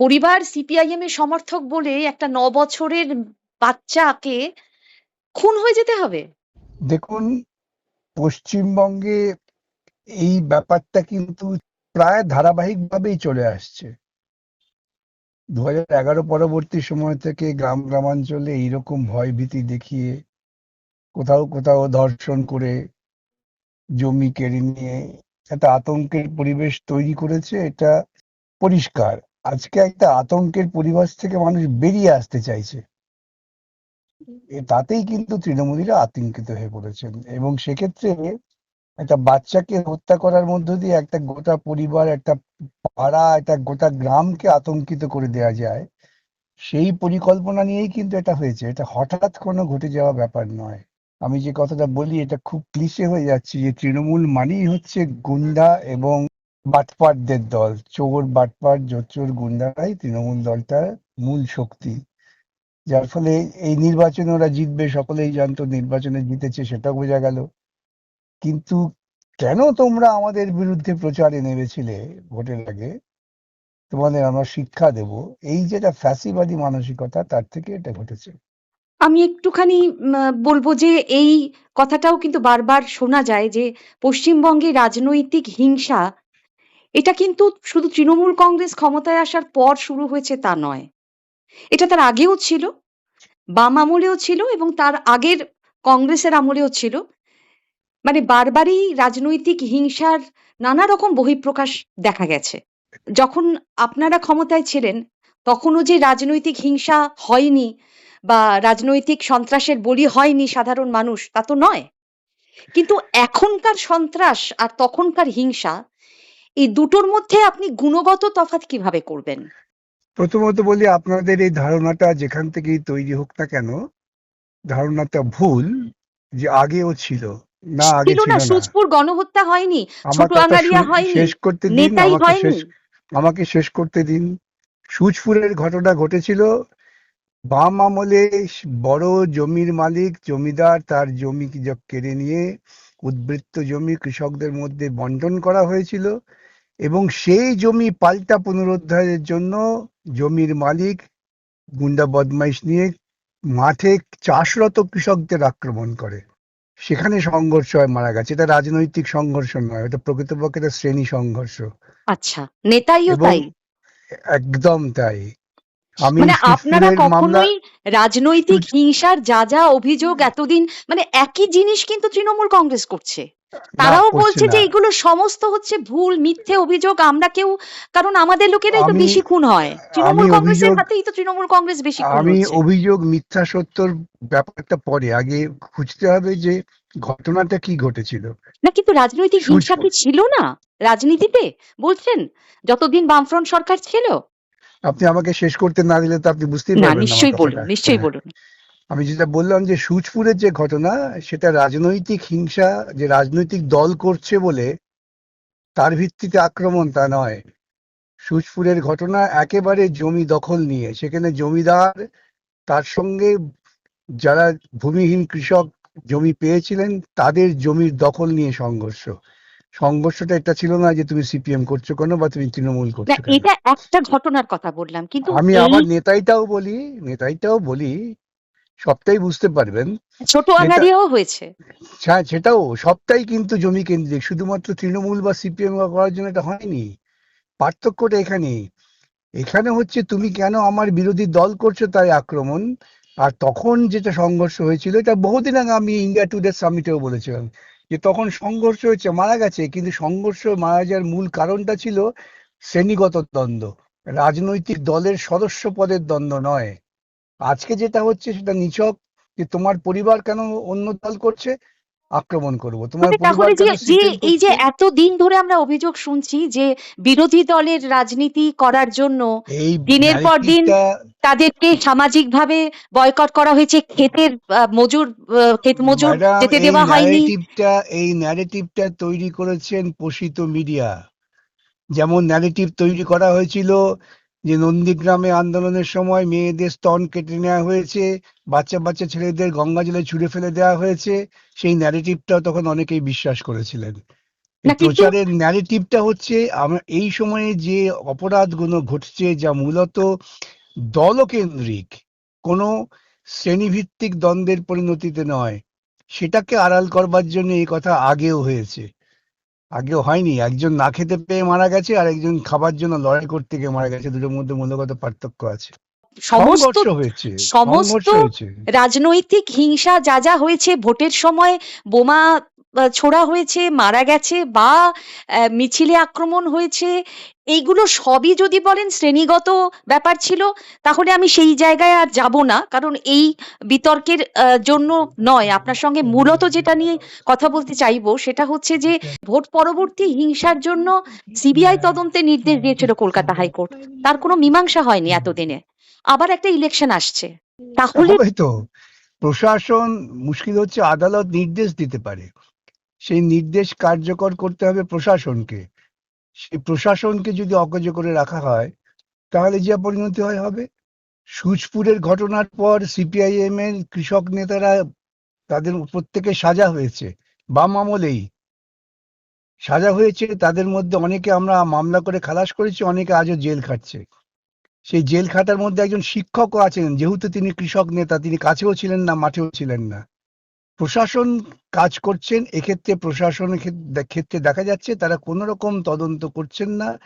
পরিবার সিপিআইএম এর সমর্থক বলে একটা ন বছরের বাচ্চাকে খুন হয়ে যেতে হবে? দেখুন, পশ্চিমবঙ্গে এই ব্যাপারটা কিন্তু প্রায় ধারাবাহিকভাবেই চলে আসছে। দু এগারো পরবর্তী সময় থেকে গ্রাম গ্রামাঞ্চলে এইরকম ভয় ভীতি দেখিয়ে কোথাও কোথাও ধর্ষণ করে জমি কেড়ে নিয়ে একটা আতঙ্কের পরিবেশ তৈরি করেছে, এটা পরিষ্কার। আজকে একটা আতঙ্কের পরিবেশ থেকে মানুষ বেরিয়ে আসতে চাইছে। তাতেই কিন্তু তৃণমূলীরা আতঙ্কিত হয়ে পড়েছেন। এবং সেক্ষেত্রে একটা বাচ্চাকে হত্যা করার মধ্য দিয়ে একটা গোটা পরিবার, একটা পাড়া, একটা গোটা গ্রামকে আতঙ্কিত করে দেওয়া যায়, সেই পরিকল্পনা নিয়েই কিন্তু এটা হয়েছে। এটা হঠাৎ কোনো ঘটে যাওয়া ব্যাপার নয়। আমি যে কথাটা বলি, এটা খুব ক্লিশে হয়ে যাচ্ছে যে তৃণমূল মানেই হচ্ছে গুন্ডা এবং বাটপাটদের দল, চোর, বাটপাট জোচ্চোর গুন্ডারাই তৃণমূল দলটার মূল শক্তি। যার ফলে এই নির্বাচনে ওরা জিতবে, সকলেই জানতো নির্বাচনে জিতেছে, সেটাও বোঝা গেল। কিন্তু কেন তোমরা আমাদের বিরুদ্ধে প্রচারে নেমেছিলে ভোটের আগে? তোমাদের আমরা শিক্ষা দেব। এই যেটা ফ্যাসিবাদী মানসিকতা, তার থেকে এটা ঘটেছে। আমি একটুখানি বলব যে এই কথাটাও কিন্তু বারবার শোনা যায় যে পশ্চিমবঙ্গে রাজনৈতিক হিংসা এটা কিন্তু শুধু তৃণমূল কংগ্রেস ক্ষমতায় আসার পর শুরু হয়েছে তা নয়। এটা তার আগেও ছিল, বাম আমলেও ছিল এবং তার আগের কংগ্রেসের আমলেও ছিল। মানে বারবারই রাজনৈতিক হিংসার নানা রকম বহিঃপ্রকাশ দেখা গেছে। যখন আপনারা ক্ষমতায় ছিলেন, তখনও যে রাজনৈতিক হিংসা হয়নি বা রাজনৈতিক সন্ত্রাসের বলি হয়নি সাধারণ মানুষ, তা তো নয়। কিন্তু এখনকার সন্ত্রাস আর তখনকার হিংসা এই দুটোর মধ্যে আপনি গুণগত তফাৎ কীভাবে করবেন? প্রথমত বলি আপনাদের এই ধারণাটা যেখান থেকেই তৈরি হোক না কেন ধারণাটা ভুল যে আগেও ছিল না আগে ছিল না সুচপুর গণহত্যা হয়নি ছোট শু- হয়নি শেষ করতে দিন আমাকে শেষ আমাকে শেষ করতে দিন। সুচপুরের ঘটনা ঘটেছিল বাম আমলে বড় জমির মালিক জমিদার তার জমি কেড়ে নিয়ে উদ্বৃত্ত জমি কৃষকদের মধ্যে বন্টন করা হয়েছিল। এবং সেই জমি পাল্টা পুনরুদ্ধারের জন্য জমির মালিক গুন্ডা বদমাইশ নিয়ে মাঠে চাষরত কৃষকদের আক্রমণ করে। সেখানে সংঘর্ষ হয় মারা গেছে। এটা রাজনৈতিক সংঘর্ষ নয় এটা প্রকৃতপক্ষে এটা শ্রেণি সংঘর্ষ। আচ্ছা নেতাইও তাই? একদম তাই। আমি মানে আপনারা কখনোই রাজনৈতিক হিংসার যা যা অভিযোগ এতদিন মানে একই জিনিস কিন্তু তৃণমূল কংগ্রেস করছে। তারাও বলছে যে এগুলো সমস্ত হচ্ছে ভুল মিথ্যে অভিযোগ। আমরা কেউ কারণ আমাদের লোকেরাই তো বেশি খুন হয়। তৃণমূল কংগ্রেসের হাতেই তো তৃণমূল কংগ্রেস বেশি খুন আমি অভিযোগ মিথ্যা সত্যর ব্যাপারটা পরে। আগে খুঁজতে হবে যে ঘটনাটা কি ঘটেছিল। না কিন্তু রাজনৈতিক হিংসা কি ছিল না? রাজনীতিতে? বলছেন যতদিন বামফ্রন্ট সরকার ছিল। আপনি আমাকে শেষ করতে না দিলে তো আপনি বুঝতেই পারবেন না নিশ্চয়ই বলুন নিশ্চয়ই হ্যাঁ। বলুন। আমি যেটা বললাম যে সুচপুরের যে ঘটনা সেটা রাজনৈতিক হিংসা যে রাজনৈতিক দল করছে বলে তার ভিত্তিতে আক্রমণ তা নয়। সুচপুরের ঘটনা একেবারে জমি দখল নিয়ে সেখানে জমিদার তার সঙ্গে যারা ভূমিহীন কৃষক জমি পেয়েছিলেন তাদের জমির দখল নিয়ে সংঘর্ষ। সংঘর্ষটা এটা ছিল না যে তুমি সিপিএম করছ কেন বা তুমি তৃণমূল করছ এটা একটা ঘটনার কথা বললাম কিন্তু আমি আমার নেতাইটাও বলি নেতাইটাও বলি সবটাই বুঝতে পারবেন। ছোট আঙারিয়াও হয়েছে। হ্যাঁ সেটাও সবটাই কিন্তু জমি কেন্দ্রিক। শুধুমাত্র তৃণমূল বা সিপিএম করার জন্য এটা হয়নি। পার্থক্যটা এখানেই। এখানে হচ্ছে তুমি কেন আমার বিরোধী দল করছ তাই আক্রমণ? আর তখন যেটা সংঘর্ষ হয়েছিল এটা বহুদিন আগে আমি ইন্ডিয়া টুডে সামিটেও বলেছিলাম যে তখন সংঘর্ষ হয়েছে মারা গেছে কিন্তু সংঘর্ষ মারা যাওয়ার মূল কারণটা ছিল শ্রেণীগত দ্বন্দ্ব। রাজনৈতিক দলের সদস্য পদের দ্বন্দ্ব নয়। আজকে যেটা হচ্ছে সেটা নিছক যে তোমার পরিবার কেন অন্য দল করছে আক্রমণ করব। তোমার মানে তাহলে যে এই যে এত দিন ধরে আমরা অভিযোগ শুনছি যে বিরোধী দলের রাজনীতি করার জন্য দিনের পর দিন তাদেরকে সামাজিকভাবে বয়কট করা হয়েছে ক্ষেতের মজুর ক্ষেত মজুর যেতে দেওয়া হয়নি। এই ন্যারেটিভটা তৈরি করেছেন পোষিত মিডিয়া যেমন ন্যারেটিভ তৈরি করা হয়েছিল যে নন্দীগ্রামে আন্দোলনের সময় মেয়েদের স্তন কেটে নেওয়া হয়েছে বাচ্চা বাচ্চা ছেলেদের গঙ্গা জলে ছুঁড়ে ফেলে দেওয়া হয়েছে সেই ন্যারেটিভটা তখন অনেকেই বিশ্বাস করেছিলেন। প্রচারের ন্যারেটিভটা হচ্ছে আমরা এই সময়ে যে অপরাধগুলো ঘটছে যা মূলত দলকেন্দ্রিক কোনো শ্রেণীভিত্তিক দ্বন্দ্বের পরিণতিতে নয় সেটাকে আড়াল করবার জন্য এই কথা আগেও হয়েছে। আগেও হয়নি। একজন না খেতে পেয়ে মারা গেছে আর একজন খাবার জন্য লড়াই করতে গিয়ে মারা গেছে। দুটোর মধ্যে মূলগত পার্থক্য আছে। সমস্ত হয়েছে সমস্ত রাজনৈতিক হিংসা যা যা হয়েছে ভোটের সময় বোমা ছোড়া হয়েছে, মারা গেছে বা মিছিলে আক্রমণ হয়েছে, এইগুলো সবই যদি বলেন শ্রেণীগত ব্যাপার ছিল, তাহলে আমি সেই জায়গায় আর যাব না। কারণ এই বিতর্কের জন্য নয়। আপনার সঙ্গে মূলত যেটা নিয়ে কথা বলতে চাইব, সেটা হচ্ছে যে, ভোট পরবর্তী হিংসার জন্য সিবিআই তদন্তের নির্দেশ দিয়েছিল কলকাতা হাইকোর্ট। তার কোনো মীমাংসা হয়নি এতদিনে। আবার একটা ইলেকশন আসছে। তাহলে প্রশাসন মুশকিল হচ্ছে আদালত নির্দেশ দিতে পারে। সেই নির্দেশ কার্যকর করতে হবে প্রশাসনকে। সেই প্রশাসনকে যদি অকেজ করে রাখা হয়, তাহলে যা পরিণতি হয় হবে? সুচপুরের ঘটনার পর সিপিআইএম এর কৃষক নেতারা তাদের প্রত্যেকে সাজা হয়েছে, বাম আমলেই। সাজা হয়েছে, তাদের মধ্যে অনেকে আমরা মামলা করে খালাস করেছি, অনেকে আজও জেল খাটছে। সেই জেল খাটার মধ্যে একজন শিক্ষকও আছেন, যেহেতু তিনি কৃষক নেতা, তিনি কাছেও ছিলেন না, মাঠেও ছিলেন না। প্রশাসন কাজ করছেন, এক্ষেত্রে প্রশাসনের ক্ষেত- ক্ষেত্রে দেখা যাচ্ছে তারা কোনো রকম তদন্ত করছেন না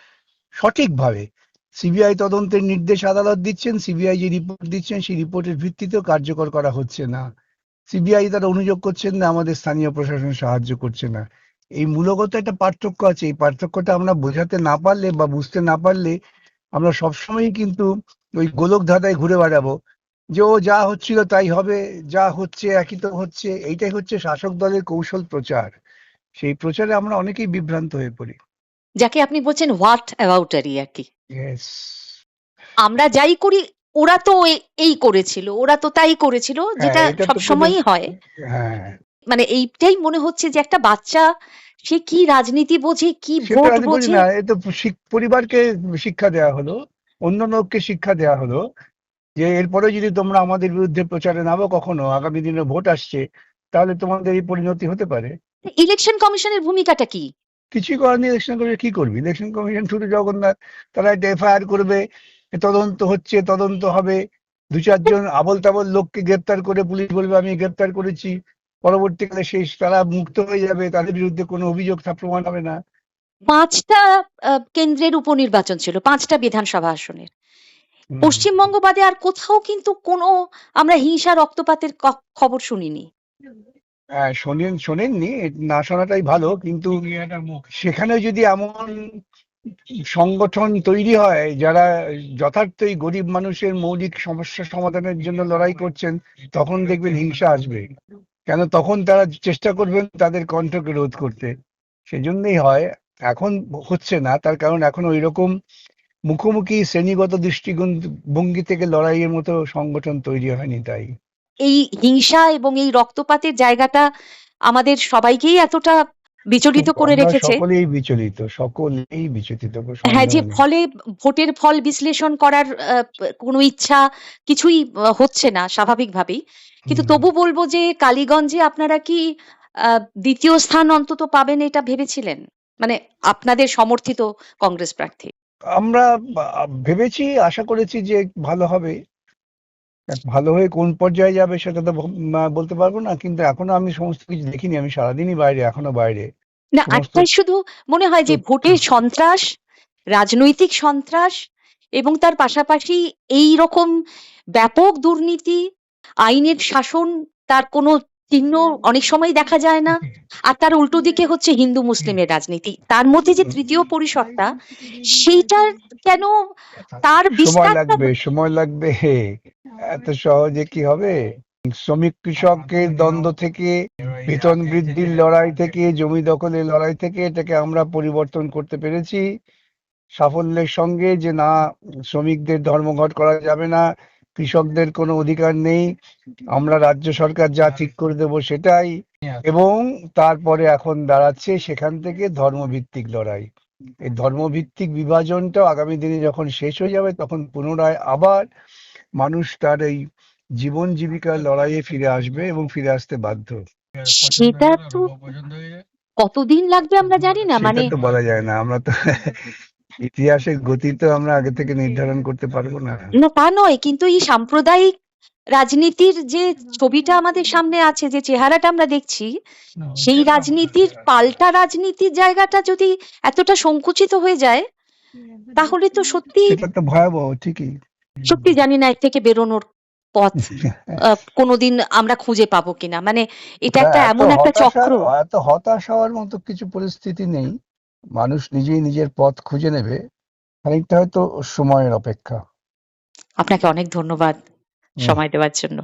সঠিকভাবে। সিবিআই তদন্তের নির্দেশ আদালত দিচ্ছেন, সিবিআই যে রিপোর্ট দিচ্ছেন সেই রিপোর্টের ভিত্তিতেও কার্যকর করা হচ্ছে না। সিবিআই তারা অনুযোগ করছেন না, আমাদের স্থানীয় প্রশাসন সাহায্য করছে না। এই মূলগত একটা পার্থক্য আছে, এই পার্থক্যটা আমরা বোঝাতে না পারলে বা বুঝতে না পারলে আমরা সবসময়ই কিন্তু ওই গোলক ধাঁধায় ঘুরে বেড়াবো। যে ও যা হচ্ছিল তাই হবে যা হচ্ছে একই তো হচ্ছে এইটাই হচ্ছে শাসক দলের কৌশল প্রচার। সেই প্রচারে আমরা অনেকেই বিভ্রান্ত হয়ে পড়ি। যাকে আপনি বলছেন হোয়াট অ্যাবাউটারি আর কি। আমরা যাই করি ওরা তো এই করেছিল ওরা তো তাই করেছিল যেটা হ্যাঁ, এটা তো সবসময়ই হয়। হ্যাঁ। মানে এইটাই মনে হচ্ছে যে একটা বাচ্চা সে কি রাজনীতি বোঝে কি ভোট বোঝে না এ তো পরিবারকে শিক্ষা দেওয়া হলো অন্য লোককে শিক্ষা দেওয়া হলো যে এরপরে যদি তোমরা আমাদের বিরুদ্ধে প্রচারে নামো কখনো আগামী দিনে ভোট আসছে তাহলে তোমাদের এই পরিণতি হতে পারে। ইলেকশন কমিশনের ভূমিকাটা কি? কিছুই করার নেই ইলেকশন কমিশন কি করবি? ইলেকশন কমিশন শুধু জগন্নাথ তারা একটা এফআইআর করবে তদন্ত হচ্ছে তদন্ত হবে। দু চারজন আবল তাবল লোককে গ্রেপ্তার করে পুলিশ বলবে আমি গ্রেপ্তার করেছি। পরবর্তীকালে শেষ তারা মুক্ত হয়ে যাবে তাদের বিরুদ্ধে কোনো অভিযোগ প্রমাণ হবে না। পাঁচটা কেন্দ্রের উপনির্বাচন ছিল পাঁচটা বিধানসভা আসনের। পশ্চিমবঙ্গ বাদে আর কোথাও কিন্তু কোনো আমরা হিংসা রক্তপাতের খবর শুনিনি। হ্যাঁ শোনেন শোনেননি না শোনাটাই ভালো কিন্তু সেখানে যদি এমন সংগঠন তৈরি হয় যারা যথার্থই গরিব মানুষের মৌলিক সমস্যা সমাধানের জন্য লড়াই করছেন তখন দেখবেন হিংসা আসবে। কেন? তখন তারা চেষ্টা করবেন তাদের কণ্ঠকে রোধ করতে। সেজন্যই হয় এখন হচ্ছে না তার কারণ এখন ওই রকম মুখোমুখি শ্রেণীগত দৃষ্টিকোণ ভঙ্গি থেকে লড়াইয়ের মতো সংগঠন তৈরি হয়নি তাই। এই হিংসা এবং এই রক্তপাতের জায়গাটা আমাদের সবাইকেই এতটা বিচলিত করে রেখেছে। সকলেই বিচলিত সকলেই বিচলিত। হ্যাঁ যে ফলে ভোটের ফল বিশ্লেষণ করার কোনো ইচ্ছা কিছুই হচ্ছে না স্বাভাবিকভাবেই। কিন্তু তবু বলব যে কালীগঞ্জে আপনারা কি দ্বিতীয় স্থান অন্তত পাবেন এটা ভেবেছিলেন? মানে আপনাদের সমর্থিত কংগ্রেস প্রার্থী। আমরা ভেবেছি আশা করেছি যে ভালো হবে। ভালো হয়ে কোন পর্যায়ে যাবে সেটা তো বলতে পারব না কিন্তু এখনও আমি সমস্ত কিছু দেখিনি আমি সারাদিনই বাইরে এখনও বাইরে। না একটাই শুধু মনে হয় যে ভোটের সন্ত্রাস রাজনৈতিক সন্ত্রাস এবং তার পাশাপাশি এই রকম ব্যাপক দুর্নীতি আইনের শাসন তার কোনো চিহ্ন অনেক সময় দেখা যায় না। আর তার উল্টো দিকে হচ্ছে হিন্দু মুসলিমের রাজনীতি। তার মধ্যে যে তৃতীয় পরিসরটা সেইটার কেন তার সময় লাগবে সময় লাগবে। এত সহজে কি হবে? শ্রমিক কৃষকের দ্বন্দ্ব থেকে বেতন বৃদ্ধির লড়াই থেকে জমি দখলের লড়াই থেকে এটাকে আমরা পরিবর্তন করতে পেরেছি। সাফল্যের সঙ্গে যে না শ্রমিকদের ধর্মঘট করা যাবে না কৃষকদের কোনো অধিকার নেই। আমরা রাজ্য সরকার যা ঠিক করে দেবো সেটাই। এবং তারপরে এখন দাঁড়াচ্ছে সেখান থেকে ধর্মভিত্তিক লড়াই। এই ধর্মভিত্তিক বিভাজনটা আগামী দিনে যখন শেষ হয়ে যাবে তখন পুনরায় আবার মানুষ তার এই জীবন জীবিকার লড়াইয়ে ফিরে আসবে এবং ফিরে আসতে বাধ্য। সেটা তো কতদিন লাগবে আমরা জানি না মানে তো বলা যায় না আমরা তো ইতিহাসের গতি তো আমরা আগে থেকে নির্ধারণ করতে পারব না। না তা নয় কিন্তু এই সাম্প্রদায়িক রাজনীতির যে ছবিটা আমাদের সামনে আছে যে চেহারাটা আমরা দেখছি সেই রাজনীতির পাল্টা রাজনীতির জায়গাটা যদি এতটা সংকুচিত হয়ে যায় তাহলে তো সত্যি তো ভয়াবহ ঠিকই। সত্যি জানি না এর থেকে বেরোনোর পথ আহ, কোনোদিন আমরা খুঁজে পাবো কিনা। মানে এটা একটা এমন একটা চক্র। এত হতাশ হওয়ার মতো কিছু পরিস্থিতি নেই। মানুষ নিজেই নিজের পথ খুঁজে নেবে খানিকটা হয়তো সময়ের অপেক্ষা। আপনাকে অনেক ধন্যবাদ। হুম। সময় দেওয়ার জন্য।